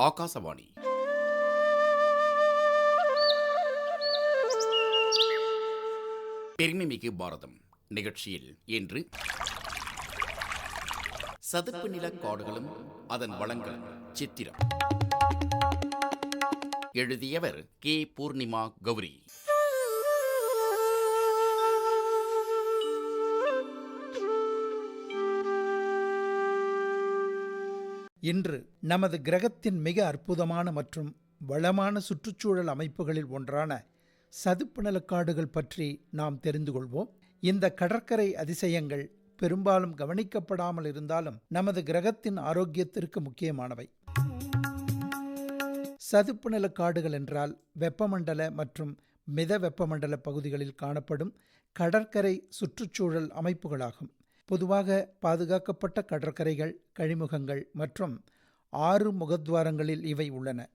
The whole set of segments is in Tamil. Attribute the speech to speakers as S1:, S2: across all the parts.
S1: ஆகாசவாணி. பெருமைமிகு பாரதம் நிகழ்ச்சியில் இன்று சதுப்பு நில காடுகளும் அதன் வளங்கள் சித்திரம். எழுதியவர் கே. பூர்ணிமா கௌரி.
S2: இன்று நமது கிரகத்தின் மிக அற்புதமான மற்றும் வளமான சுற்றுச்சூழல் அமைப்புகளில் ஒன்றான சதுப்பு நிலக்காடுகள் பற்றி நாம் தெரிந்து கொள்வோம். இந்த கடற்கரை அதிசயங்கள் பெரும்பாலும் கவனிக்கப்படாமல் இருந்தாலும் நமது கிரகத்தின் ஆரோக்கியத்திற்கு முக்கியமானவை. சதுப்பு நிலக்காடுகள் என்றால் வெப்பமண்டல மற்றும் மித வெப்பமண்டல பகுதிகளில் காணப்படும் கடற்கரை சுற்றுச்சூழல் அமைப்புகளாகும். பொதுவாக பாதுகாக்கப்பட்ட கடற்கரைகள் கழிமுகங்கள் மற்றும் ஆறு முகத்வாரங்களில் இவை உள்ளன.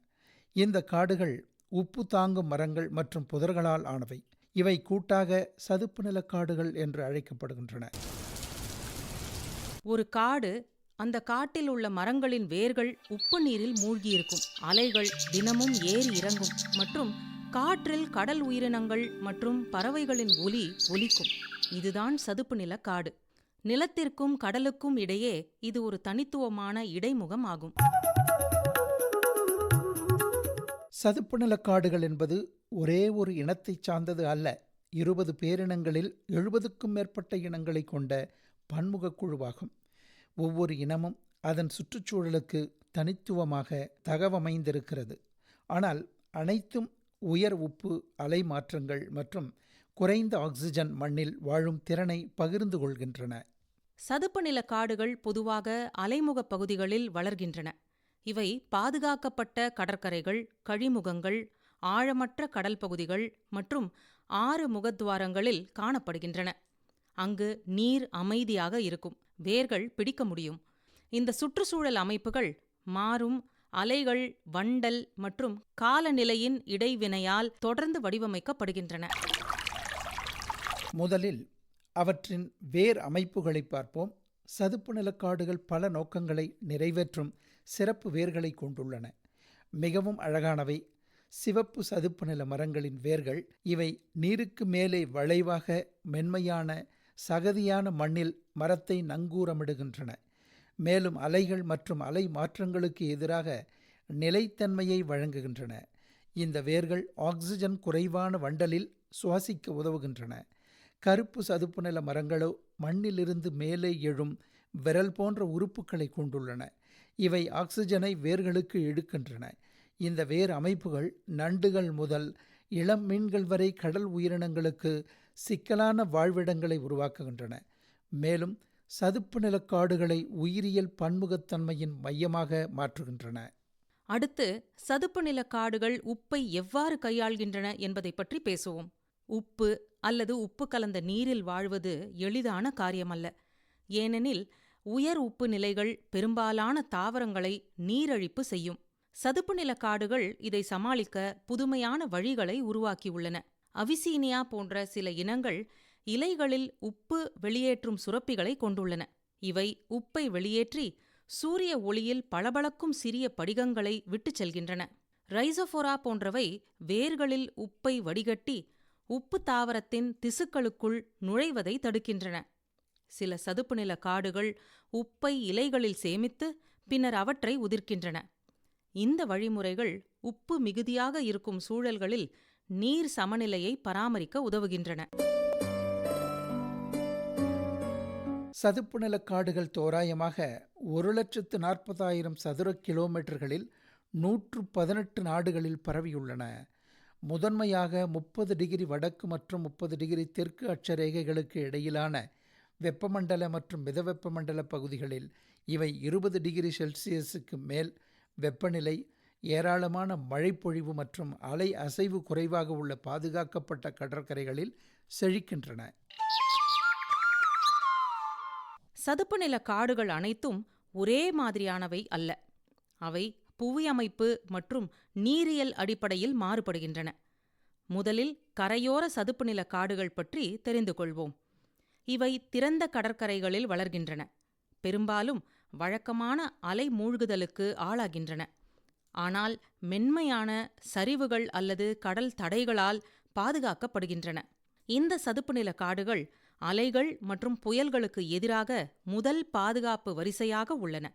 S2: இந்த காடுகள் உப்பு தாங்கும் மரங்கள் மற்றும் புதர்களால் ஆனவை. இவை கூட்டாக சதுப்பு நிலக்காடுகள் என்று அழைக்கப்படுகின்றன.
S3: ஒரு காடு அந்த காட்டில் உள்ள மரங்களின் வேர்கள் உப்பு நீரில் மூழ்கியிருக்கும். அலைகள் தினமும் ஏறி இறங்கும் மற்றும் காற்றில் கடல் உயிரினங்கள் மற்றும் பறவைகளின் ஒலி ஒலிக்கும். இதுதான் சதுப்பு நில காடு. நிலத்திற்கும் கடலுக்கும் இடையே இது ஒரு தனித்துவமான இடைமுகம் ஆகும்.
S2: சதுப்பு நிலக்காடுகள் என்பது ஒரே ஒரு இனத்தைச் சார்ந்தது அல்ல. இருபது பேரினங்களில் எழுபதுக்கும் மேற்பட்ட இனங்களை கொண்ட பன்முக குழுவாகும். ஒவ்வொரு இனமும் அதன் சுற்றுச்சூழலுக்கு தனித்துவமாக தகவமைந்திருக்கிறது. ஆனால் அனைத்தும் உயர் உப்பு அலை மாற்றங்கள் மற்றும் குறைந்த ஆக்சிஜன் மண்ணில் வாழும் திறனை பகிர்ந்து கொள்கின்றன.
S3: சதுப்பு நில காடுகள் பொதுவாக அலைமுகப் பகுதிகளில் வளர்கின்றன. இவை பாதுகாக்கப்பட்ட கடற்கரைகள் கழிமுகங்கள் ஆழமற்ற கடல் பகுதிகள் மற்றும் ஆறு முகத்வாரங்களில் காணப்படுகின்றன. அங்கு நீர் அமைதியாக இருக்கும் வேர்கள் பிடிக்க முடியும். இந்த சுற்றுச்சூழல் அமைப்புகள் மாறும் அலைகள் வண்டல் மற்றும் காலநிலையின் இடைவினையால் தொடர்ந்து வடிவமைக்கப்படுகின்றன.
S2: முதலில் அவற்றின் வேர் அமைப்புகளை பார்ப்போம். சதுப்பு நிலக்காடுகள் பல நோக்கங்களை நிறைவேற்றும் சிறப்பு வேர்களை கொண்டுள்ளன. மிகவும் அழகானவை. சிவப்பு சதுப்பு நில மரங்களின் வேர்கள் இவை நீருக்கு மேலே வளைவாக மென்மையான சகதியான மண்ணில் மரத்தை நங்கூரமிடுகின்றன. மேலும் அலைகள் மற்றும் அலை மாற்றங்களுக்கு எதிராக நிலைத்தன்மையை வழங்குகின்றன. இந்த வேர்கள் ஆக்சிஜன் குறைவான வண்டலில் சுவாசிக்க உதவுகின்றன. கருப்பு சதுப்பு நில மரங்களோ மண்ணிலிருந்து மேலே எழும் விரல் போன்ற உறுப்புகளை கொண்டுள்ளன. இவை ஆக்சிஜனை வேர்களுக்கு இழுக்கின்றன. இந்த வேர் அமைப்புகள் நண்டுகள் முதல் இளம் மீன்கள் வரை கடல் உயிரினங்களுக்கு சிக்கலான வாழ்விடங்களை உருவாக்குகின்றன. மேலும் சதுப்பு நிலக்காடுகளை உயிரியல் பன்முகத்தன்மையின் மையமாக மாற்றுகின்றன.
S3: அடுத்து சதுப்பு நிலக்காடுகள் உப்பை எவ்வாறு கையாள்கின்றன என்பதை பற்றி பேசுவோம். உப்பு அல்லது உப்பு கலந்த நீரில் வாழ்வது எளிதான காரியமல்ல. ஏனெனில் உயர் உப்பு நிலைகள் பெரும்பாலான தாவரங்களை நீரழிப்பு செய்யும். சதுப்பு நில காடுகள் இதை சமாளிக்க புதுமையான வழிகளை உருவாக்கியுள்ளன. அவிசீனியா போன்ற சில இனங்கள் இலைகளில் உப்பு வெளியேற்றும் சுரப்பிகளை கொண்டுள்ளன. இவை உப்பை வெளியேற்றி சூரிய ஒளியில் பளபளக்கும் சிறிய படிகங்களை விட்டுச் செல்கின்றன. ரைசோஃபோரா போன்றவை வேர்களில் உப்பை வடிகட்டி உப்பு தாவரத்தின் திசுக்களுக்குள் நுழைவதை தடுக்கின்றன. சில சதுப்பு நில காடுகள் உப்பை இலைகளில் சேமித்து பின்னர் அவற்றை உதிர்க்கின்றன. இந்த வழிமுறைகள் உப்பு மிகுதியாக இருக்கும் சூழல்களில் நீர் சமநிலையை பராமரிக்க உதவுகின்றன.
S2: சதுப்பு நிலக்காடுகள் தோராயமாக ஒரு லட்சத்து நாற்பதாயிரம் சதுர கிலோமீட்டர்களில் நூற்று பதினெட்டு நாடுகளில் பரவியுள்ளன. முதன்மையாக முப்பது டிகிரி வடக்கு மற்றும் முப்பது டிகிரி தெற்கு அட்சரேகைகளுக்கு இடையிலான வெப்பமண்டல மற்றும் மிதவெப்பமண்டல பகுதிகளில் இவை இருபது டிகிரி செல்சியஸுக்கு மேல் வெப்பநிலை ஏராளமான மழைப்பொழிவு மற்றும் அலை அசைவு குறைவாக உள்ள பாதுகாக்கப்பட்ட கடற்கரைகளில் செழிக்கின்றன.
S3: சதுப்பு நில காடுகள் அனைத்தும் ஒரே மாதிரியானவை அல்ல. அவை புவியமைப்பு மற்றும் நீரியல் அடிப்படையில் மாறுபடுகின்றன. முதலில் கரையோர சதுப்பு நில காடுகள் பற்றி தெரிந்து கொள்வோம். இவை திறந்த கடற்கரைகளில் வளர்கின்றன. பெரும்பாலும் வழக்கமான அலை மூழ்குதலுக்கு ஆளாகின்றன. ஆனால் மென்மையான சரிவுகள் அல்லது கடல் தடைகளால் பாதுகாக்கப்படுகின்றன. இந்த சதுப்புநில காடுகள் அலைகள் மற்றும் புயல்களுக்கு எதிராக முதல் பாதுகாப்பு வரிசையாக உள்ளன.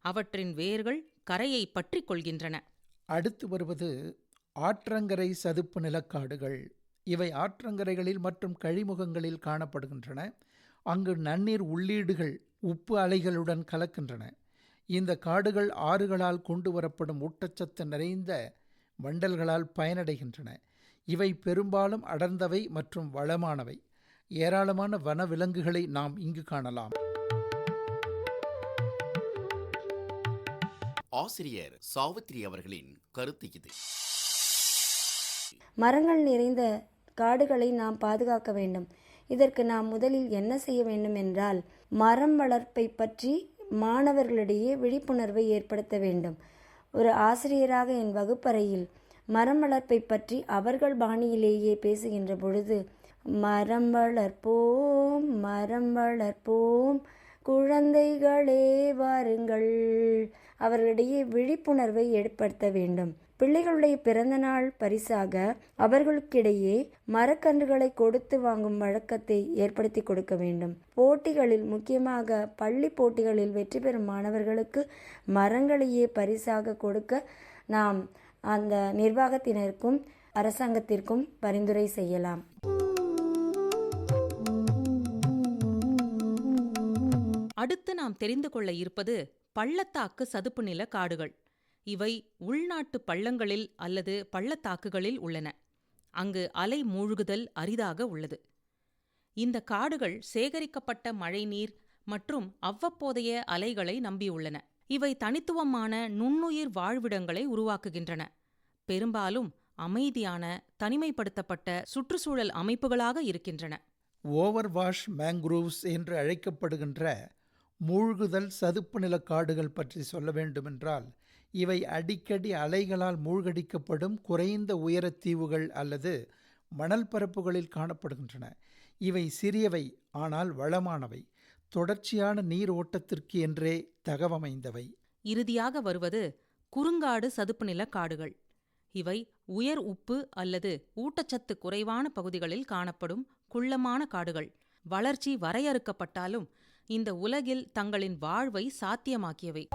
S3: அவற்றின் வேர்கள் கரையை பற்றிக் கொள்கின்றன.
S2: அடுத்து வருவது ஆற்றங்கரை சதுப்பு நிலக்காடுகள். இவை ஆற்றங்கரைகளில் மற்றும் கழிமுகங்களில் காணப்படுகின்றன. அங்கு நன்னீர் உள்ளீடுகள் உப்பு அலைகளுடன் கலக்கின்றன. இந்த காடுகள் ஆறுகளால் கொண்டு வரப்படும் ஊட்டச்சத்து நிறைந்த வண்டல்களால் பயனடைகின்றன. இவை பெரும்பாலும் அடர்ந்தவை மற்றும் வளமானவை. ஏராளமான வனவிலங்குகளை நாம் இங்கு காணலாம்.
S1: ஆசிரியர் சாவித்ரி அவர்களின் கருத்து இது.
S4: மரங்கள் நிறைந்த காடுகளை நாம் பாதுகாக்க வேண்டும். இதற்கு நாம் முதலில் என்ன செய்ய வேண்டும் என்றால் மரம் வளர்ப்பை பற்றி மாணவர்களிடையே விழிப்புணர்வை ஏற்படுத்த வேண்டும். ஒரு ஆசிரியராக என் வகுப்பறையில் மரம் வளர்ப்பை பற்றி அவர்கள் பாணியிலேயே பேசுகின்ற பொழுது மரம் வளர்ப்போம் மரம் வளர்ப்போம் குழந்தைகளே வாருங்கள். அவர்களிடையே விழிப்புணர்வை ஏற்படுத்த வேண்டும். பிள்ளைகளுடைய பிறந்தநாள் பரிசாக அவர்களுக்கிடையே மரக்கன்றுகளை கொடுத்து வாங்கும் வழக்கத்தை ஏற்படுத்தி கொடுக்க வேண்டும். போட்டிகளில் முக்கியமாக பள்ளி போட்டிகளில் வெற்றி பெறும் மாணவர்களுக்கு மரங்களையே பரிசாக கொடுக்க நாம் அந்த நிர்வாகத்தினருக்கும் அரசாங்கத்திற்கும் பரிந்துரை செய்யலாம்.
S3: நாம் தெரிந்து கொள்ள இருப்பது பள்ளத்தாக்கு சதுப்பு நில காடுகள். இவை உள்நாட்டு பள்ளங்களில் அல்லது பள்ளத்தாக்குகளில் உள்ளன. அங்கு அலை மூழ்குதல் அரிதாக உள்ளது. இந்த காடுகள் சேகரிக்கப்பட்ட மழைநீர் மற்றும் அவ்வப்போதைய அலைகளை நம்பியுள்ளன இவை தனித்துவமான நுண்ணுயிர் வாழ்விடங்களை உருவாக்குகின்றன. பெரும்பாலும் அமைதியான தனிமைப்படுத்தப்பட்ட சுற்றுச்சூழல் அமைப்புகளாக இருக்கின்றன.
S2: ஓவர் வாஷ் மேங்க்ரூவ்ஸ் என்று அழைக்கப்படுகின்ற மூழ்குதல் சதுப்பு நிலக்காடுகள் பற்றி சொல்ல வேண்டுமென்றால் இவை அடிக்கடி அலைகளால் மூழ்கடிக்கப்படும் குறைந்த உயரத் தீவுகள் அல்லது மணல் பரப்புகளில் காணப்படுகின்றன. இவை சிறியவை ஆனால் வளமானவை. தொடர்ச்சியான நீர் ஓட்டத்திற்கு என்றே தகவமைந்தவை.
S3: இறுதியாக வருவது குறுங்காடு சதுப்புநில காடுகள். இவை உயர் உப்பு அல்லது ஊட்டச்சத்து குறைவான பகுதிகளில் காணப்படும் குள்ளமான காடுகள். வளர்ச்சி வரையறுக்கப்பட்டாலும் இந்த உலகில் தங்களின் வாழ்வை சாத்தியமாக்கியவை.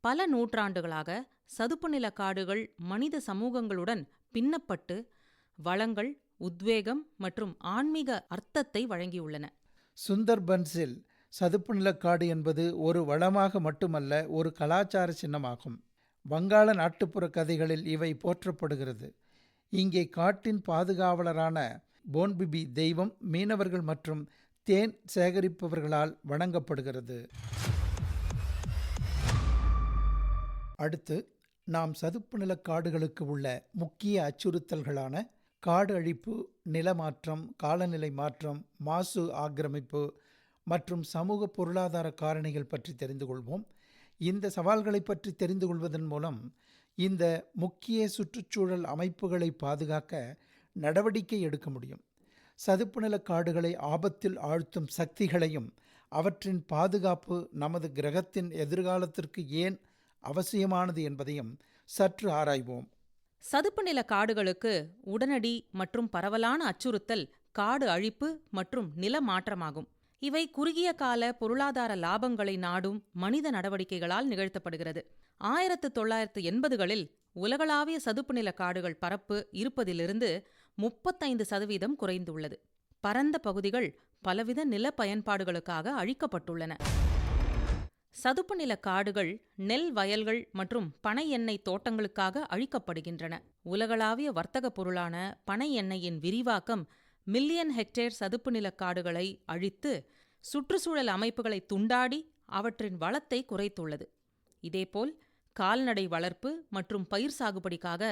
S3: பல நூற்றாண்டுகளாக சதுப்புநில காடுகள் மனித சமூகங்களுடன் பின்னப்பட்டு வளங்கள் உத்வேகம் மற்றும் ஆன்மீக அர்த்தத்தை வழங்கியுள்ளன.
S2: சுந்தர்பன்ஸில் சதுப்பு நிலக்காடு என்பது ஒரு வளமாக மட்டுமல்ல ஒரு கலாச்சார சின்னமாகும். வங்காள நாட்டுப்புற கதைகளில் இவை போற்றப்படுகிறது. இங்கே காட்டின் பாதுகாவலரான போன்பிபி தெய்வம் மீனவர்கள் மற்றும் தேன் சேகரிப்பவர்களால் வணங்கப்படுகிறது. அடுத்து நாம் சதுப்பு நில காடுகளுக்கு உள்ள முக்கிய அச்சுறுத்தல்களான காடு அழிப்பு நிலமாற்றம் காலநிலை மாற்றம் மாசு ஆக்கிரமிப்பு மற்றும் சமூக பொருளாதார காரணிகள் பற்றி தெரிந்து கொள்வோம். இந்த சவால்களை பற்றி தெரிந்து கொள்வதன் மூலம் இந்த முக்கிய சுற்றுச்சூழல் அமைப்புகளை பாதுகாக்க நடவடிக்கை எடுக்க முடியும். சதுப்பு காடுகளை ஆபத்தில் ஆழ்த்தும் சக்திகளையும் அவற்றின் பாதுகாப்பு நமது கிரகத்தின் எதிர்காலத்திற்கு ஏன் அவசியமானது என்பதையும் சற்று ஆராய்வோம்.
S3: சதுப்பு நில காடுகளுக்கு உடனடி மற்றும் பரவலான அச்சுறுத்தல் காடு அழிப்பு மற்றும் நில மாற்றமாகும். இவை குறுகிய கால பொருளாதார லாபங்களை நாடும் மனித நடவடிக்கைகளால் நிகழ்த்தப்படுகிறது. ஆயிரத்து தொள்ளாயிரத்து எண்பதுகளில் உலகளாவிய சதுப்பு நில காடுகள் பரப்பு இருப்பதிலிருந்து முப்பத்தைந்து சதவீதம் குறைந்துள்ளது. பரந்த பகுதிகள் பலவித நில பயன்பாடுகளுக்காக அழிக்கப்பட்டுள்ளன. சதுப்பு நில காடுகள் நெல் வயல்கள் மற்றும் பனை எண்ணெய் தோட்டங்களுக்காக அழிக்கப்படுகின்றன. உலகளாவிய வர்த்தக பொருளான பனை எண்ணெயின் விரிவாக்கம் மில்லியன் ஹெக்டேர் சதுப்பு நில காடுகளை அழித்து சுற்றுச்சூழல் அமைப்புகளை துண்டாடி அவற்றின் வளத்தை குறைத்துள்ளது. இதேபோல் கால்நடை வளர்ப்பு மற்றும் பயிர் சாகுபடிக்காக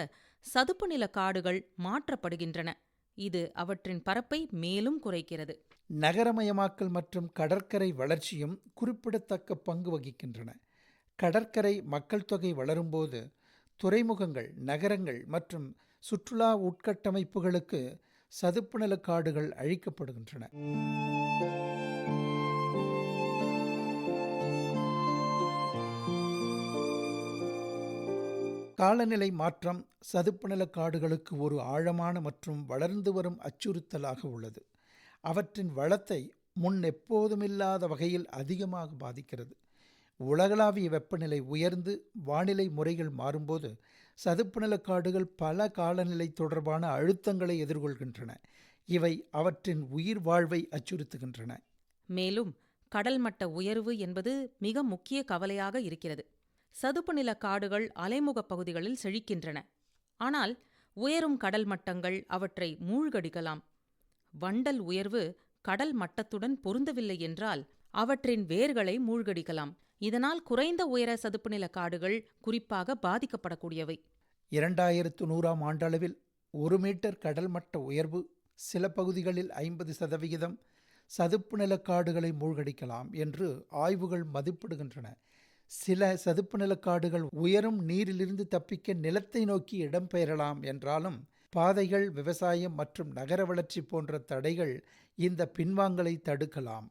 S3: சதுப்பு நில காடுகள் மாற்றப்படுகின்றன. இது அவற்றின் பரப்பை மேலும் குறைக்கிறது.
S2: நகரமயமாக்கல் மற்றும் கடற்கரை வளர்ச்சியும் குறிப்பிடத்தக்க பங்கு வகிக்கின்றன. கடற்கரை மக்கள் தொகை வளரும்போது துறைமுகங்கள் நகரங்கள் மற்றும் சுற்றுலா உட்கட்டமைப்புகளுக்கு சதுப்பு நில காடுகள் அழிக்கப்படுகின்றன. காலநிலை மாற்றம் சதுப்புநில காடுகளுக்கு ஒரு ஆழமான மற்றும் வளர்ந்து வரும் அச்சுறுத்தலாக உள்ளது. அவற்றின் வளத்தை முன் எப்போதுமில்லாத வகையில் அதிகமாக பாதிக்கிறது. உலகளாவிய வெப்பநிலை உயர்ந்து வானிலை முறைகள் மாறும்போது சதுப்பு காடுகள் பல காலநிலை தொடர்பான அழுத்தங்களை எதிர்கொள்கின்றன. இவை அவற்றின் உயிர் வாழ்வை அச்சுறுத்துகின்றன.
S3: மேலும் கடல் மட்ட உயர்வு என்பது மிக முக்கிய கவலையாக இருக்கிறது. சதுப்பு நில காடுகள் அலைமுகப் பகுதிகளில் செழிக்கின்றன. ஆனால் உயரும் கடல் மட்டங்கள் அவற்றை மூழ்கடிக்கலாம். வண்டல் உயர்வு கடல் மட்டத்துடன் பொருந்தவில்லை என்றால் அவற்றின் வேர்களை மூழ்கடிக்கலாம். இதனால் குறைந்த உயர சதுப்பு நில காடுகள் குறிப்பாக பாதிக்கப்படக்கூடியவை.
S2: இரண்டாயிரத்து நூறாம் ஆண்டளவில் ஒரு மீட்டர் கடல் மட்ட உயர்வு சில பகுதிகளில் ஐம்பது சதவிகிதம் சதுப்பு நிலக்காடுகளை மூழ்கடிக்கலாம் என்று ஆய்வுகள் மதிப்பிடுகின்றன. சில சதுப்பு நிலக்காடுகள் உயரும் நீரிலிருந்து தப்பிக்க நிலத்தை நோக்கி இடம்பெயரலாம் என்றாலும் பாதைகள் விவசாயம் மற்றும் நகர வளர்ச்சி போன்ற தடைகள் இந்த பின்வாங்கலை தடுக்கலாம்.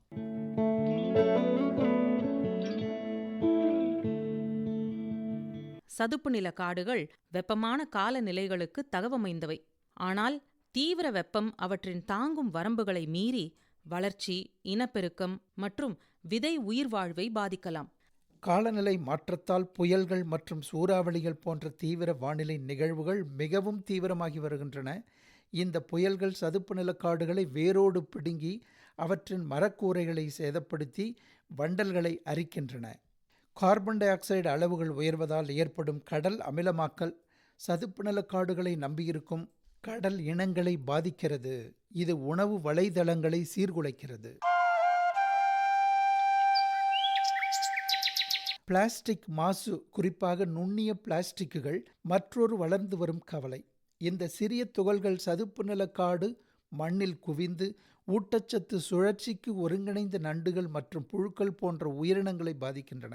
S3: சதுப்பு நில காடுகள் வெப்பமான காலநிலைகளுக்கு தகவமைந்தவை. ஆனால் தீவிர வெப்பம் அவற்றின் தாங்கும் வரம்புகளை மீறி வளர்ச்சி இனப்பெருக்கம் மற்றும் விதை உயிர்வாழ்வை பாதிக்கலாம்.
S2: காலநிலை மாற்றத்தால் புயல்கள் மற்றும் சூறாவளிகள் போன்ற தீவிர வானிலை நிகழ்வுகள் மிகவும் தீவிரமாகி வருகின்றன. இந்த புயல்கள் சதுப்பு நிலக்காடுகளை வேரோடு பிடுங்கி அவற்றின் மரக்கூரைகளை சேதப்படுத்தி வண்டல்களை அரிக்கின்றன. கார்பன் டை ஆக்சைடு அளவுகள் உயர்வதால் ஏற்படும் கடல் அமிலமாக்கல் சதுப்பு நிலக்காடுகளை நம்பியிருக்கும் கடல் இனங்களை பாதிக்கிறது. இது உணவு வலைதளங்களை சீர்குலைக்கிறது. பிளாஸ்டிக் மாசு குறிப்பாக நுண்ணிய பிளாஸ்டிக்குகள் மற்றொரு வளர்ந்து வரும் கவலை. இந்த சிறிய துகள்கள் சதுப்பு நிலக்காடு மண்ணில் குவிந்து ஊட்டச்சத்து சுழற்சிக்கு ஒருங்கிணைந்த நண்டுகள் மற்றும் புழுக்கள் போன்ற உயிரினங்களை பாதிக்கின்றன.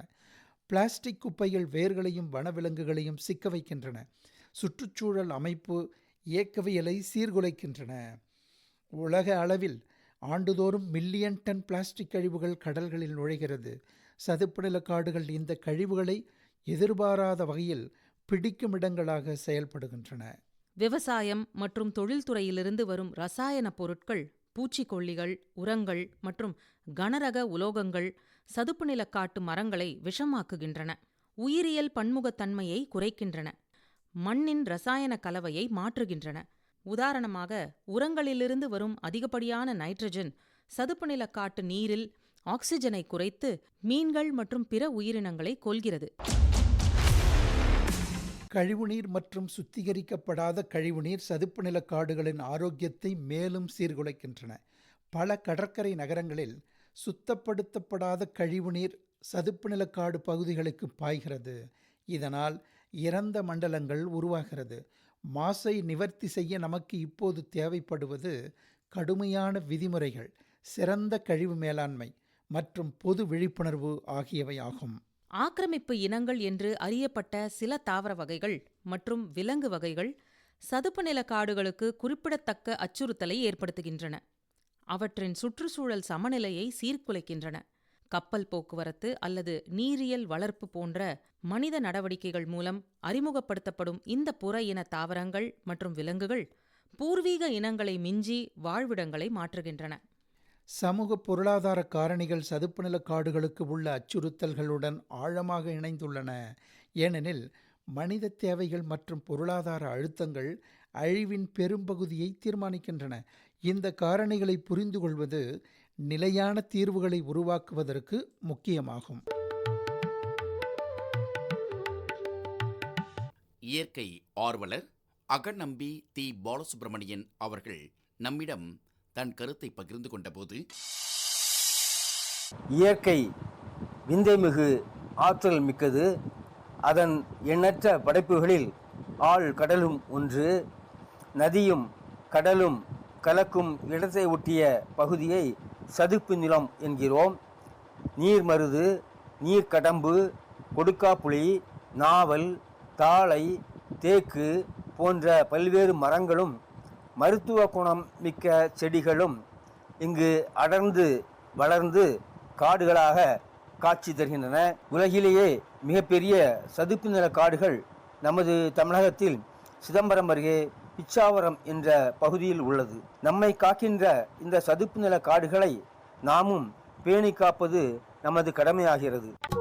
S2: பிளாஸ்டிக் குப்பைகள் வேர்களையும் வனவிலங்குகளையும் சிக்க வைக்கின்றன. சுற்றுச்சூழல் அமைப்பு இயக்கவியலை சீர்குலைக்கின்றன. உலக அளவில் ஆண்டுதோறும் மில்லியன் டன் பிளாஸ்டிக் கழிவுகள் கடல்களில் நுழைகிறது. சதுப்பு காடுகள் இந்த கழிவுகளை எதிர்பாராத வகையில் பிடிக்கும் இடங்களாக செயல்படுகின்றன.
S3: விவசாயம் மற்றும் தொழில்துறையிலிருந்து வரும் ரசாயன பொருட்கள் பூச்சிக்கொல்லிகள் உரங்கள் மற்றும் கனரக உலோகங்கள் சதுப்பு நிலக்காட்டு மரங்களை விஷமாக்குகின்றன. உயிரியல் பன்முகத்தன்மையை குறைக்கின்றன. மண்ணின் ரசாயன கலவையை மாற்றுகின்றன. உதாரணமாக உரங்களிலிருந்து வரும் அதிகப்படியான நைட்ரஜன் சதுப்பு நிலக்காட்டு நீரில் ஆக்சிஜனை குறைத்து மீன்கள் மற்றும் பிற உயிரினங்களை கொல்கிறது.
S2: கழிவுநீர் மற்றும் சுத்திகரிக்கப்படாத கழிவுநீர் சதுப்பு நில காடுகளின் ஆரோக்கியத்தை மேலும் சீர்குலைக்கின்றன. பல கடற்கரை நகரங்களில் சுத்தப்படுத்தப்படாத கழிவுநீர் சதுப்பு நிலக்காடு பகுதிகளுக்கு பாய்கிறது. இதனால் இறந்த மண்டலங்கள் உருவாகிறது. மாசை நிவர்த்தி செய்ய நமக்கு இப்போது தேவைப்படுவது கடுமையான விதிமுறைகள் சிறந்த கழிவு மேலாண்மை மற்றும் பொது விழிப்புணர்வு ஆகியவையாகும்.
S3: ஆக்கிரமிப்பு இனங்கள் என்று அறியப்பட்ட சில தாவர வகைகள் மற்றும் விலங்கு வகைகள் சதுப்பு நில காடுகளுக்கு குறிப்பிடத்தக்க அச்சுறுத்தலை ஏற்படுத்துகின்றன. அவற்றின் சுற்றுச்சூழல் சமநிலையை சீர்குலைக்கின்றன. கப்பல் போக்குவரத்து அல்லது நீரியல் வளர்ப்பு போன்ற மனித நடவடிக்கைகள் மூலம் அறிமுகப்படுத்தப்படும் இந்த புற இன தாவரங்கள் மற்றும் விலங்குகள் பூர்வீக இனங்களை மிஞ்சி வாழ்விடங்களை மாற்றுகின்றன.
S2: சமூக பொருளாதார காரணிகள் சதுப்புநில காடுகளுக்கு உள்ள அச்சுறுத்தல்களுடன் ஆழமாக இணைந்துள்ளன. ஏனெனில் மனித தேவைகள் மற்றும் பொருளாதார அழுத்தங்கள் அழிவின் பெரும்பகுதியை தீர்மானிக்கின்றன. இந்த காரணிகளை புரிந்து கொள்வது நிலையான தீர்வுகளை உருவாக்குவதற்கு முக்கியமாகும்.
S1: இயற்கை ஆர்வலர் அகநம்பி தி பாலசுப்ரமணியன் அவர்கள் நம்மிடம் தன் கருத்தை பகிர்ந்து கொண்டபோது
S5: இயற்கை விந்தைமிகு ஆற்றல் மிக்கது. அதன் எண்ணற்ற படைப்புகளில் ஆள் கடலும் ஒன்று. நதியும் கடலும் கலக்கும் இடத்தை ஒட்டிய பகுதியை சதுப்பு நிலம் என்கிறோம். நீர் மருது நீர்க்கடம்பு கொடுக்காப்புளி நாவல் தாளை தேக்கு போன்ற பல்வேறு மரங்களும் மருத்துவ குணம் மிக்க செடிகளும் இங்கு அடர்ந்து வளர்ந்து காடுகளாக காட்சி தருகின்றன. உலகிலேயே மிகப்பெரிய சதுப்பு நில காடுகள் நமது தமிழகத்தில் சிதம்பரம் அருகே பிச்சாவரம் என்ற பகுதியில் உள்ளது. நம்மை காக்கின்ற இந்த சதுப்பு நில காடுகளை நாமும் பேணி காப்பது நமது கடமையாகிறது.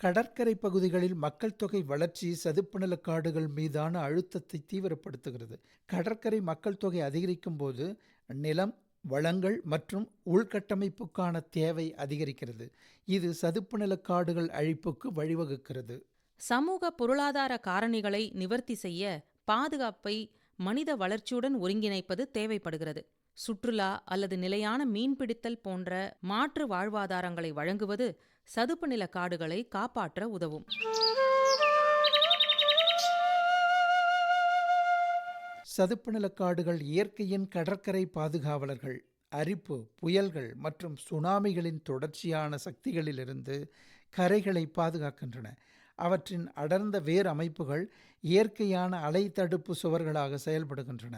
S2: கடற்கரை பகுதிகளில் மக்கள் தொகை வளர்ச்சி சதுப்பு நிலக்காடுகள் மீதான அழுத்தத்தை தீவிரப்படுத்துகிறது. கடற்கரை மக்கள் தொகை அதிகரிக்கும் போது நிலம் வளங்கள் மற்றும் உள்கட்டமைப்புக்கான தேவை அதிகரிக்கிறது. இது சதுப்பு நிலக்காடுகள் அழிப்புக்கு வழிவகுக்கிறது.
S3: சமூக பொருளாதார காரணிகளை நிவர்த்தி செய்ய பாதுகாப்பை மனித வளர்ச்சியுடன் ஒருங்கிணைப்பது தேவைப்படுகிறது. சுற்றுலா அல்லது நிலையான மீன்பிடித்தல் போன்ற மாற்று வாழ்வாதாரங்களை வழங்குவது சதுப்பு நில காடுகளை காப்பாற்ற உதவும்.
S2: சதுப்பு நில காடுகள் இயற்கையின் கடற்கரை பாதுகாவலர்கள் அரிப்பு புயல்கள் மற்றும் சுனாமிகளின் தொடர்ச்சியான சக்திகளிலிருந்து கரைகளை பாதுகாக்கின்றன. அவற்றின் அடர்ந்த வேர் அமைப்புகள் இயற்கையான அலை தடுப்பு சுவர்களாக செயல்படுகின்றன.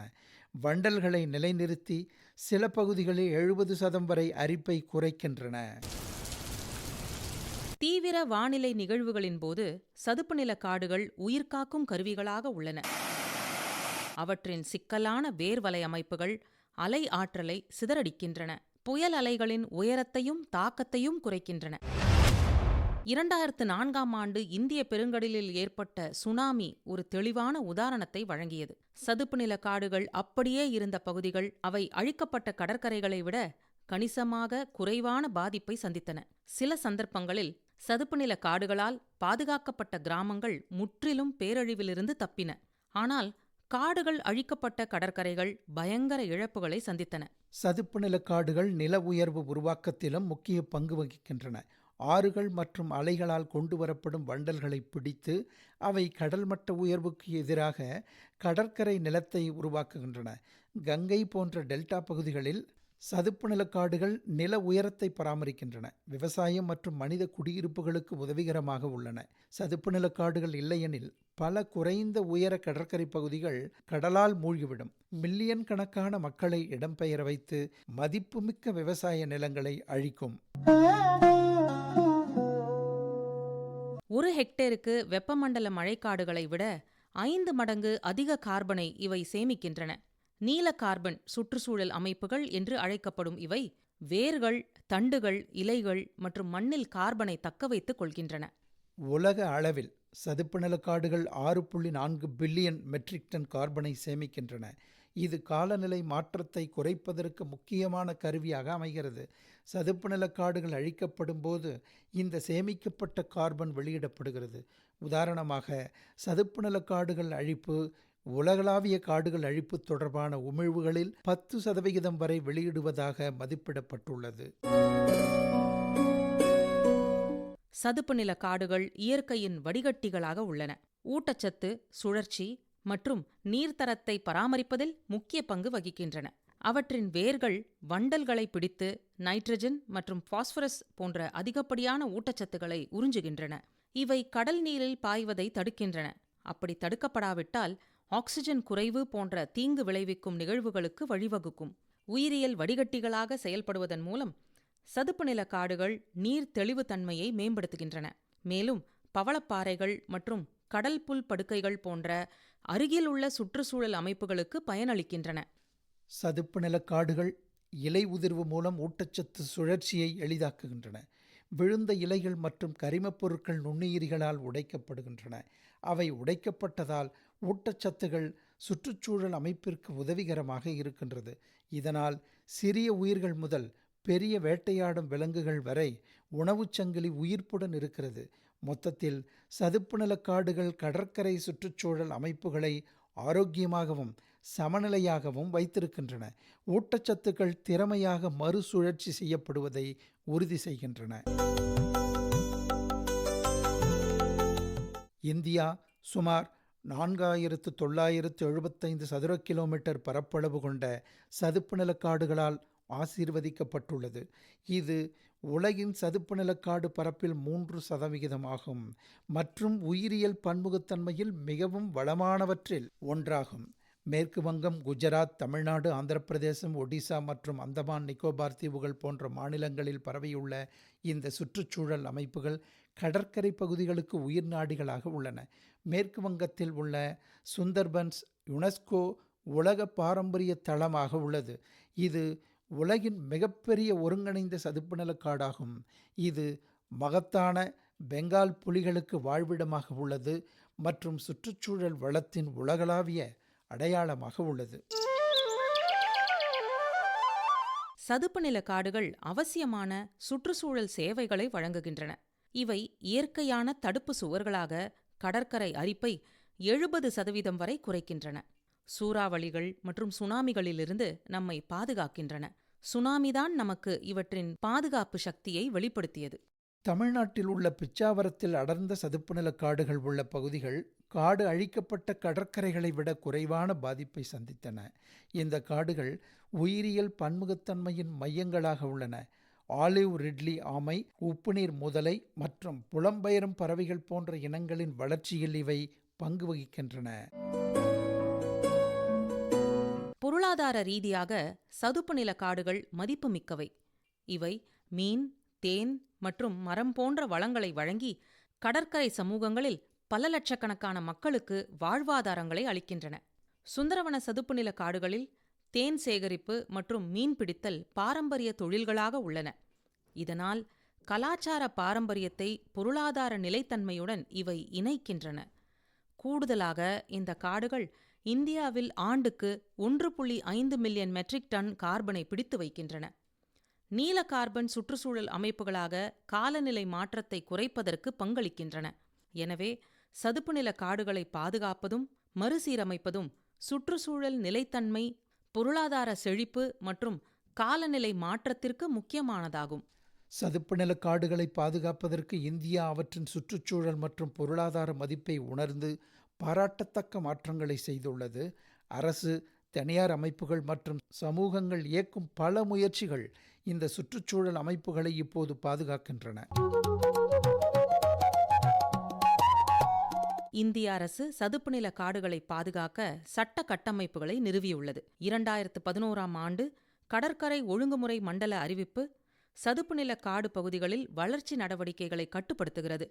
S2: வண்டல்களை நிலைநிறுத்தி சில பகுதிகளில் எழுபது சதம் வரை அரிப்பை குறைக்கின்றன.
S3: தீவிர வானிலை நிகழ்வுகளின் போது சதுப்பு நில காடுகள் உயிர்காக்கும் கருவிகளாக உள்ளன. அவற்றின் சிக்கலான வேர்வலை அமைப்புகள் அலை ஆற்றலை சிதறடிக்கின்றன. புயல் அலைகளின் உயரத்தையும் தாக்கத்தையும் குறைக்கின்றன. இரண்டாயிரத்து நான்காம் ஆண்டு இந்திய பெருங்கடலில் ஏற்பட்ட சுனாமி ஒரு தெளிவான உதாரணத்தை வழங்கியது. சதுப்பு நில காடுகள் அப்படியே இருந்த பகுதிகள் அவை அழிக்கப்பட்ட கடற்கரைகளை விட கணிசமாக குறைவான பாதிப்பை சந்தித்தன. சில சந்தர்ப்பங்களில் சதுப்பு நில காடுகளால் பாதுகாக்கப்பட்ட கிராமங்கள் முற்றிலும் பேரழிவிலிருந்து தப்பின. ஆனால் காடுகள் அழிக்கப்பட்ட கடற்கரைகள் பயங்கர இழப்புகளை சந்தித்தன.
S2: சதுப்பு நில காடுகள் நில உயர்வு உருவாக்கத்திலும் முக்கிய பங்கு வகிக்கின்றன. ஆறுகள் மற்றும் அலைகளால் கொண்டு வரப்படும் வண்டல்களை பிடித்து அவை கடல் மட்ட உயர்வுக்கு எதிராக கடற்கரை நிலத்தை உருவாக்குகின்றன. கங்கை போன்ற டெல்டா பகுதிகளில் சதுப்பு நிலக்காடுகள் நில உயரத்தை பராமரிக்கின்றன. விவசாயம் மற்றும் மனித குடியிருப்புகளுக்கு உதவிகரமாக உள்ளன. சதுப்பு நிலக்காடுகள் இல்லையெனில் பல குறைந்த உயர கடற்கரை பகுதிகள் கடலால் மூழ்கிவிடும். மில்லியன் கணக்கான மக்களை இடம்பெயர வைத்து மதிப்புமிக்க விவசாய நிலங்களை அழிக்கும்.
S3: ஒரு ஹெக்டேருக்கு வெப்பமண்டல மழைக்காடுகளை விட ஐந்து மடங்கு அதிக கார்பனை இவை சேமிக்கின்றன. நீல கார்பன் சுற்றுச்சூழல் அமைப்புகள் என்று அழைக்கப்படும் இவை வேர்கள் தண்டுகள் இலைகள் மற்றும் மண்ணில் கார்பனை தக்க வைத்துக் கொள்கின்றன.
S2: உலக அளவில் சதுப்பு நிலக்காடுகள் ஆறு புள்ளி நான்கு பில்லியன் மெட்ரிக் டன் கார்பனை சேமிக்கின்றன. இது காலநிலை மாற்றத்தை குறைப்பதற்கு முக்கியமான கருவியாக அமைகிறது. சதுப்பு நிலக்காடுகள் அழிக்கப்படும் போது இந்த சேமிக்கப்பட்ட கார்பன் வெளியிடப்படுகிறது. உதாரணமாக சதுப்பு நிலக்காடுகள் அழிப்பு உலகளாவிய காடுகள் அழிப்பு தொடர்பான உமிழ்வுகளில் பத்து சதவிகிதம் வரை வெளியிடுவதாக மதிப்பிடப்பட்டுள்ளது.
S3: சதுப்பு நில காடுகள் இயற்கையின் வடிகட்டிகளாக உள்ளன. ஊட்டச்சத்து சுழற்சி மற்றும் நீர்த்தரத்தை பராமரிப்பதில் முக்கிய பங்கு வகிக்கின்றன. அவற்றின் வேர்கள் வண்டல்களை பிடித்து நைட்ரஜன் மற்றும் பாஸ்பரஸ் போன்ற அதிகப்படியான ஊட்டச்சத்துக்களை உறிஞ்சுகின்றன. இவை கடல் நீரில் பாய்வதை தடுக்கின்றன. அப்படி தடுக்கப்படாவிட்டால் ஆக்சிஜன் குறைவு போன்ற தீங்கு விளைவிக்கும் நிகழ்வுகளுக்கு வழிவகுக்கும். உயிரியல் வடிகட்டிகளாக செயல்படுவதன் மூலம் சதுப்பு நில காடுகள் நீர் தெளிவுத்தன்மையை மேம்படுத்துகின்றன. மேலும் பவளப்பாறைகள் மற்றும் கடல் புல் படுக்கைகள் போன்ற அருகில் உள்ள சுற்றுச்சூழல் அமைப்புகளுக்கு பயனளிக்கின்றன.
S2: சதுப்பு நிலக்காடுகள் இலை உதிர்வு மூலம் ஊட்டச்சத்து சுழற்சியை எளிதாக்குகின்றன. விழுந்த இலைகள் மற்றும் கரிமப் பொருட்கள் நுண்ணுயிரிகளால் உடைக்கப்படுகின்றன. அவை உடைக்கப்பட்டதால் ஊட்டச்சத்துகள் சுற்றுச்சூழல் அமைப்பிற்கு உதவிகரமாக இருக்கின்றது. இதனால் சிறிய உயிர்கள் முதல் பெரிய வேட்டையாடும் விலங்குகள் வரை உணவுச் சங்கிலி உயிர்ப்புடன் இருக்கிறது. மொத்தத்தில் சதுப்பு நிலக்காடுகள் கடற்கரை சுற்றுச்சூழல் அமைப்புகளை ஆரோக்கியமாகவும் சமநிலையாகவும் வைத்திருக்கின்றன. ஊட்டச்சத்துக்கள் திறமையாக மறுசுழற்சி செய்யப்படுவதை உறுதி செய்கின்றன. இந்தியா சுமார் நான்காயிரத்து தொள்ளாயிரத்து எழுபத்தைந்து சதுர கிலோமீட்டர் பரப்பளவு கொண்ட சதுப்பு நிலக்காடுகளால் ஆசீர்வதிக்கப்பட்டுள்ளது. இது உலகின் சதுப்பு நிலக்காடு பரப்பில் மூன்று சதவிகிதமாகும் மற்றும் உயிரியல் பன்முகத்தன்மையில் மிகவும் வளமானவற்றில் ஒன்றாகும். மேற்கு வங்கம் குஜராத் தமிழ்நாடு ஆந்திர பிரதேசம் ஒடிசா மற்றும் அந்தமான் நிக்கோபார் தீவுகள் போன்ற மாநிலங்களில் பரவியுள்ள இந்த சுற்றுச்சூழல் அமைப்புகள் கடற்கரை பகுதிகளுக்கு உயிர் நாடிகளாக உள்ளன. மேற்கு வங்கத்தில் உள்ள சுந்தர்பன்ஸ் யுனெஸ்கோ உலக பாரம்பரிய தளமாக உள்ளது. இது உலகின் மிகப்பெரிய ஒருங்கிணைந்த சதுப்பு நிலக்காடாகும் இது மகத்தான பெங்கால் புலிகளுக்கு வாழ்விடமாக உள்ளது மற்றும் சுற்றுச்சூழல் வளத்தின் உலகளாவிய அடையாளமாக உள்ளது.
S3: சதுப்பு நில காடுகள் அவசியமான சுற்றுச்சூழல் சேவைகளை வழங்குகின்றன. இவை இயற்கையான தடுப்பு சுவர்களாக கடற்கரை அரிப்பை எழுபது சதவீதம் வரை குறைக்கின்றன. சூறாவளிகள் மற்றும் சுனாமிகளிலிருந்து நம்மை பாதுகாக்கின்றன. சுனாமிதான் நமக்கு இவற்றின் பாதுகாப்பு சக்தியை வெளிப்படுத்தியது.
S2: தமிழ்நாட்டில் உள்ள பிச்சாவரத்தில் அடர்ந்த சதுப்பு நில காடுகள் உள்ள பகுதிகள் காடு அழிக்கப்பட்ட கடற்கரைகளை விட குறைவான பாதிப்பை சந்தித்தன. இந்த காடுகள் உயிரியல் பன்முகத்தன்மையின் மையங்களாக உள்ளன. ஆலிவ் ரிட்லி ஆமை உப்புநீர் முதலை மற்றும் புலம்பெயரும் பறவைகள் போன்ற இனங்களின் வளர்ச்சியில் இவை பங்கு வகிக்கின்றன.
S3: பொருளாதார ரீதியாக சதுப்பு நில காடுகள் மதிப்புமிக்கவை இவை மீன் தேன் மற்றும் மரம் போன்ற வளங்களை வழங்கி கடற்கரை சமூகங்களில் பல லட்சக்கணக்கான மக்களுக்கு வாழ்வாதாரங்களை அளிக்கின்றன. சுந்தரவன சதுப்பு நில காடுகளில் தேன் சேகரிப்பு மற்றும் மீன் பிடித்தல் பாரம்பரிய தொழில்களாக உள்ளன. இதனால் கலாச்சார பாரம்பரியத்தை பொருளாதார நிலைத்தன்மையுடன் இவை இணைக்கின்றன. கூடுதலாக இந்த காடுகள் இந்தியாவில் ஆண்டுக்கு ஒன்று புள்ளி ஐந்து மில்லியன் மெட்ரிக் டன் கார்பனை பிடித்து வைக்கின்றன. நீல கார்பன் சுற்றுச்சூழல் அமைப்புகளாக காலநிலை மாற்றத்தை குறைப்பதற்கு பங்களிக்கின்றன. எனவே சதுப்பு நில காடுகளை பாதுகாப்பதும் மறுசீரமைப்பதும் சுற்றுச்சூழல் நிலைத்தன்மை பொருளாதார செழிப்பு மற்றும் காலநிலை மாற்றத்திற்கு முக்கியமானதாகும்.
S2: சதுப்பு நில காடுகளை பாதுகாப்பதற்கு இந்தியா அவற்றின் சுற்றுச்சூழல் மற்றும் பொருளாதார மதிப்பை உணர்ந்து பாராட்டத்தக்க மாற்றங்களை செய்துள்ளது. அரசு தனியார் அமைப்புகள் மற்றும் சமூகங்கள் இயக்கும் பல முயற்சிகள் இந்த சுற்றுச்சூழல் அமைப்புகளை இப்போது பாதுகாக்கின்றன.
S3: இந்திய அரசு சதுப்பு நில காடுகளை பாதுகாக்க சட்ட கட்டமைப்புகளை நிறுவியுள்ளது. இரண்டாயிரத்து பதினோராம் ஆண்டு கடற்கரை ஒழுங்குமுறை மண்டல அறிவிப்பு சதுப்பு நில காடு பகுதிகளில் வளர்ச்சி நடவடிக்கைகளை கட்டுப்படுத்துகிறது.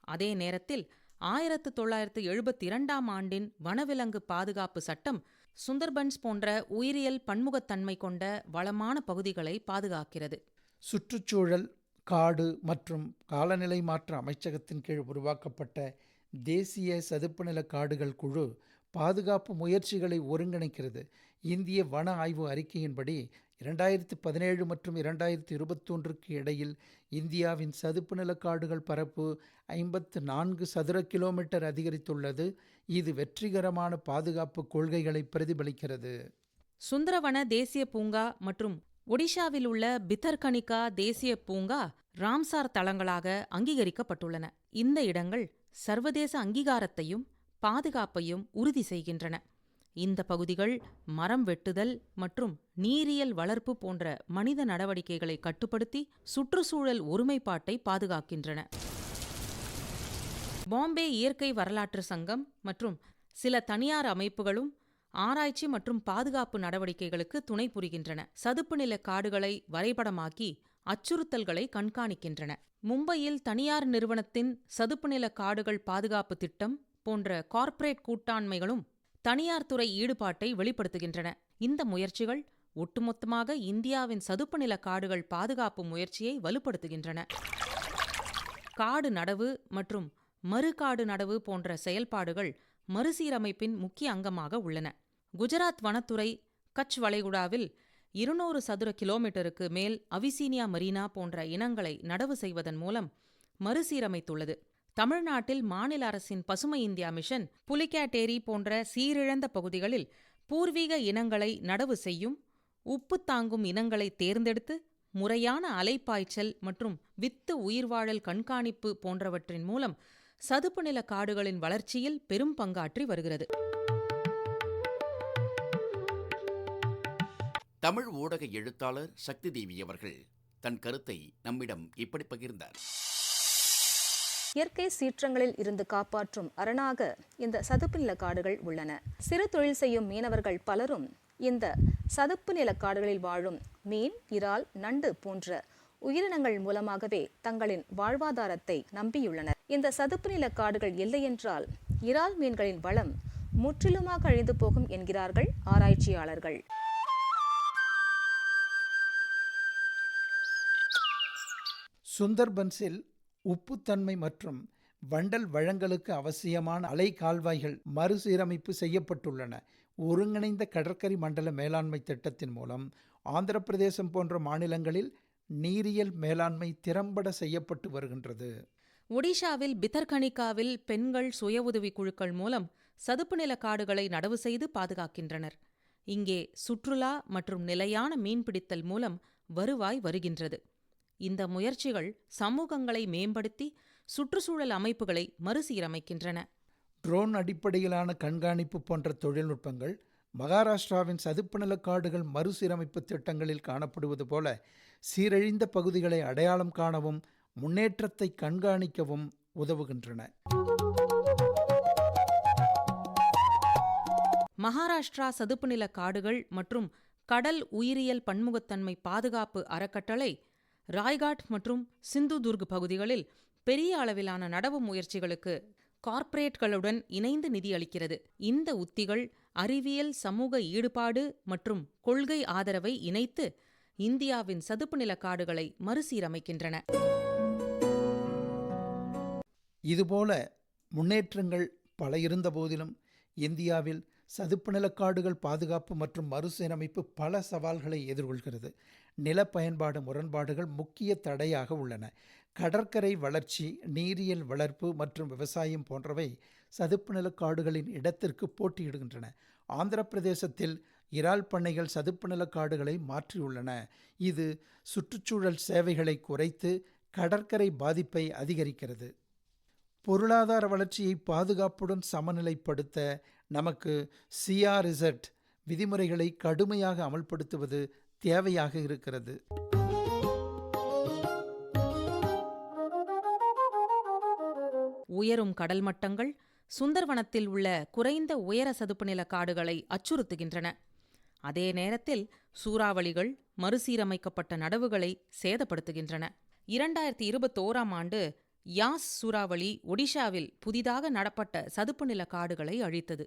S3: அதே நேரத்தில் ஆயிரத்து தொள்ளாயிரத்து எழுபத்தி இரண்டாம் ஆண்டின் வனவிலங்கு பாதுகாப்பு சட்டம் சுந்தர்பன்ஸ் போன்ற உயிரியல் பன்முகத்தன்மை கொண்ட வளமான பகுதிகளை பாதுகாக்கிறது.
S2: சுற்றுச்சூழல் காடு மற்றும் காலநிலை மாற்ற அமைச்சகத்தின் கீழ் உருவாக்கப்பட்ட தேசிய சதுப்புநில காடுகள் குழு பாதுகாப்பு முயற்சிகளை ஒருங்கிணைக்கிறது. இந்திய வன ஆய்வு அறிக்கையின்படி இரண்டாயிரத்து பதினேழு மற்றும் இரண்டாயிரத்து இருபத்தொன்றுக்கு இடையில் இந்தியாவின் சதுப்பு நிலக்காடுகள் பரப்பு ஐம்பத்து நான்கு சதுர கிலோமீட்டர் அதிகரித்துள்ளது. இது வெற்றிகரமான பாதுகாப்பு கொள்கைகளை பிரதிபலிக்கிறது.
S3: சுந்தரவன தேசிய பூங்கா மற்றும் ஒடிஷாவில் உள்ள பித்தர்கனிகா தேசிய பூங்கா ராம்சார் தளங்களாக அங்கீகரிக்கப்பட்டுள்ளன. இந்த இடங்கள் சர்வதேச அங்கீகாரத்தையும் பாதுகாப்பையும் உறுதி செய்கின்றன. இந்த பகுதிகள் மரம் வெட்டுதல் மற்றும் நீரியல் வளர்ப்பு போன்ற மனித நடவடிக்கைகளை கட்டுப்படுத்தி சுற்றுச்சூழல் ஒருமைப்பாட்டை பாதுகாக்கின்றன. பாம்பே இயற்கை வரலாற்று சங்கம் மற்றும் சில தனியார் அமைப்புகளும் ஆராய்ச்சி மற்றும் பாதுகாப்பு நடவடிக்கைகளுக்கு துணை புரிகின்றன. சதுப்பு நில காடுகளை வரைபடமாக்கி அச்சுறுத்தல்களை கண்காணிக்கின்றன. மும்பையில் தனியார் நிறுவனத்தின் சதுப்பு நில காடுகள் பாதுகாப்பு திட்டம் போன்ற கார்ப்பரேட் கூட்டாண்மைகளும் தனியார் துறை ஈடுபாட்டை வெளிப்படுத்துகின்றன. இந்த முயற்சிகள் ஒட்டுமொத்தமாக இந்தியாவின் சதுப்பு நில காடுகள் பாதுகாப்பு முயற்சியை வலுப்படுத்துகின்றன. காடு நடவு மற்றும் மறுகாடு நடவு போன்ற செயல்பாடுகள் மறுசீரமைப்பின் முக்கிய அங்கமாக உள்ளன. குஜராத் வனத்துறை கட்ச் வளைகுடாவில் இருநூறு சதுர கிலோமீட்டருக்கு மேல் அவிசீனியா மரீனா போன்ற இனங்களை நடவு செய்வதன் மூலம் மறுசீரமைத்துள்ளது. தமிழ்நாட்டில் மாநில அரசின் பசுமை இந்தியா மிஷன் புலிகேட்டேரி போன்ற சீரிழந்த பகுதிகளில் பூர்வீக இனங்களை நடவு செய்யும் உப்பு தாங்கும் இனங்களை தேர்ந்தெடுத்து முறையான அலைப்பாய்ச்சல் மற்றும் வித்து உயிர்வாழல் கண்காணிப்பு போன்றவற்றின் மூலம் சதுப்பு நில காடுகளின் வளர்ச்சியில் பெரும் பங்காற்றி வருகிறது.
S1: தமிழ் ஊடக எழுத்தாளர் சக்தி தேவி அவர்கள் தன் கருத்தை நம்மிடம் இப்படி பகிர்ந்தார்.
S6: இயற்கை சீற்றங்களில் இருந்து காப்பாற்றும் அரணாக இந்த சதுப்பு நில காடுகள் உள்ளன. சிறு தொழில் செய்யும் மீனவர்கள் பலரும் இந்த சதுப்பு நில காடுகளில் வாழும் மீன் இறால் நண்டு போன்ற உயிரினங்கள் மூலமாகவே தங்களின் வாழ்வாதாரத்தை நம்பியுள்ளனர். இந்த சதுப்பு நில காடுகள் இல்லையென்றால் இறால் மீன்களின் வளம் முற்றிலுமாக அழிந்து போகும் என்கிறார்கள் ஆராய்ச்சியாளர்கள்.
S2: சுந்தர்பன்ஸில் உப்புத்தன்மை மற்றும் வண்டல் வழங்கலுக்கு அவசியமான அலை கால்வாய்கள் மறுசீரமைப்பு செய்யப்பட்டுள்ளன. ஒருங்கிணைந்த கடற்கரை மண்டல மேலாண்மை திட்டத்தின் மூலம் ஆந்திர பிரதேசம் போன்ற மாநிலங்களில் நீரியல் மேலாண்மை திறம்பட செய்யப்பட்டு வருகின்றது.
S3: ஒடிஷாவில் பிதர்கனிகாவில் பெண்கள் சுய உதவிக் குழுக்கள் மூலம் சதுப்பு நில காடுகளை நடவு செய்து பாதுகாக்கின்றனர். இங்கே சுற்றுலா மற்றும் நிலையான மீன்பிடித்தல் மூலம் வருவாய் வருகின்றது. இந்த முயற்சிகள் சமூகங்களை மேம்படுத்தி சுற்றுச்சூழல் அமைப்புகளை மறுசீரமைக்கின்றன.
S2: ட்ரோன் அடிப்படையிலான கண்காணிப்பு போன்ற தொழில்நுட்பங்கள் மகாராஷ்டிராவின் சதுப்பு நில காடுகள் மறுசீரமைப்பு திட்டங்களில் காணப்படுவது போல சீரழிந்த பகுதிகளை அடையாளம் காணவும் முன்னேற்றத்தை கண்காணிக்கவும் உதவுகின்றன.
S3: மகாராஷ்டிரா சதுப்பு நில காடுகள் மற்றும் கடல் உயிரியல் பன்முகத்தன்மை பாதுகாப்பு அறக்கட்டளை ராய்காட் மற்றும் சிந்துதுர்க் பகுதிகளில் பெரிய அளவிலான நடவு முயற்சிகளுக்கு கார்ப்பரேட்களுடன் இணைந்து நிதியளிக்கிறது இந்த உத்திகள் அறிவியல் சமூக ஈடுபாடு மற்றும் கொள்கை ஆதரவை இணைத்து இந்தியாவின் சதுப்பு நில காடுகளை மறுசீரமைக்கின்றன.
S2: இதுபோல முன்னேற்றங்கள் பல இருந்த போதிலும் இந்தியாவில் சதுப்பு நிலக்காடுகள் பாதுகாப்பு மற்றும் மறுசீரமைப்பு பல சவால்களை எதிர்கொள்கிறது. நில பயன்பாடு முரண்பாடுகள் முக்கிய தடையாக உள்ளன. கடற்கரை வளர்ச்சி நீரியல் வளர்ப்பு மற்றும் விவசாயம் போன்றவை சதுப்பு நிலக்காடுகளின் இடத்திற்கு போட்டியிடுகின்றன. ஆந்திர பிரதேசத்தில் இறால் பண்ணைகள் சதுப்பு நிலக்காடுகளை மாற்றியுள்ளன. இது சுற்றுச்சூழல் சேவைகளை குறைத்து கடற்கரை பாதிப்பை அதிகரிக்கிறது. பொருளாதார வளர்ச்சியை பாதுகாப்புடன் சமநிலைப்படுத்த நமக்கு சிஆர்இசட் விதிமுறைகளை கடுமையாக அமல்படுத்துவது தேவையாக இருக்கிறது.
S3: உயரும் கடல் மட்டங்கள் சுந்தர்வனத்தில் உள்ள குறைந்த உயர சதுப்பு நில காடுகளை அச்சுறுத்துகின்றன. அதே நேரத்தில் சூறாவளிகள் மறுசீரமைக்கப்பட்ட நடவுகளை சேதப்படுத்துகின்றன. இரண்டாயிரத்தி இருபத்தோராம் ஆண்டு யாஸ் சூறாவளி ஒடிஷாவில் புதிதாக நடப்பட்ட சதுப்பு நில காடுகளை அழித்தது.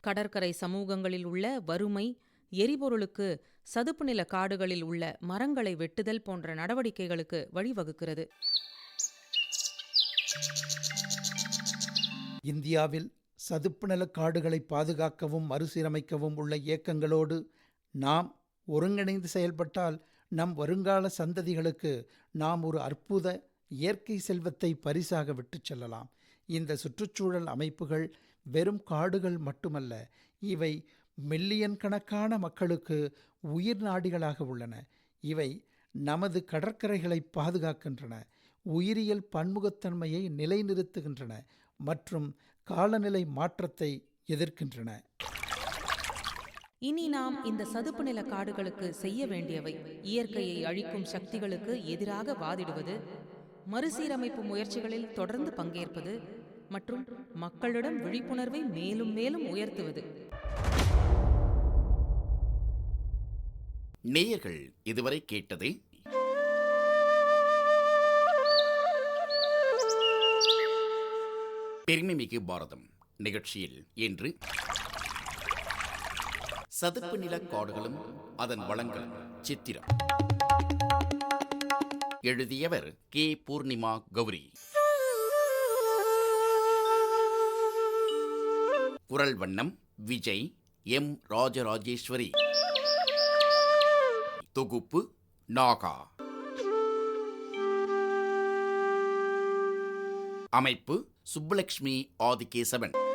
S3: கடற்கரை சமூகங்களில் உள்ள வறுமை எரிபொருளுக்கு சதுப்பு நில காடுகளில் உள்ள மரங்களை வெட்டுதல் போன்ற நடவடிக்கைகளுக்கு வழிவகுக்கிறது.
S2: இந்தியாவில் சதுப்பு நில காடுகளை பாதுகாக்கவும் மறுசீரமைக்கவும் உள்ள இயக்கங்களோடு நாம் ஒருங்கிணைந்து செயல்பட்டால் நம் வருங்கால சந்ததிகளுக்கு நாம் ஒரு அற்புத இயற்கை செல்வத்தை பரிசாக விட்டுச் செல்லலாம். இந்த சுற்றுச்சூழல் அமைப்புகள் வெறும் காடுகள் மட்டுமல்ல இவை மில்லியன் கணக்கான மக்களுக்கு உயிர் நாடிகளாக உள்ளன. இவை நமது கடற்கரைகளை பாதுகாக்கின்றன உயிரியல் பன்முகத்தன்மையை நிலைநிறுத்துகின்றன மற்றும் காலநிலை மாற்றத்தை எதிர்க்கின்றன.
S3: இனி நாம் இந்த சதுப்பு நில காடுகளுக்கு செய்ய வேண்டியவை. இயற்கையை அழிக்கும் சக்திகளுக்கு எதிராக வாதிடுவது மறுசீரமைப்பு முயற்சிகளில் தொடர்ந்து பங்கேற்பது மற்றும் மக்களிடம் விழிப்புணர்வை மேலும் மேலும் உயர்த்துவது.
S1: நேயர்கள் இதுவரை கேட்டது பெருமைமிகு பாரதம் நிகழ்ச்சியில் இன்று சதுப்பு நில காடுகளும் அதன் வளங்களும் சித்திரம். எழுதியவர் கே. பூர்ணிமா கௌரி. குரல் வண்ணம் விஜய் எம். ராஜராஜேஸ்வரி. தொகுப்பு நாகா. அமைப்பு சுப்புலக்ஷ்மி ஆதிகேசவன்.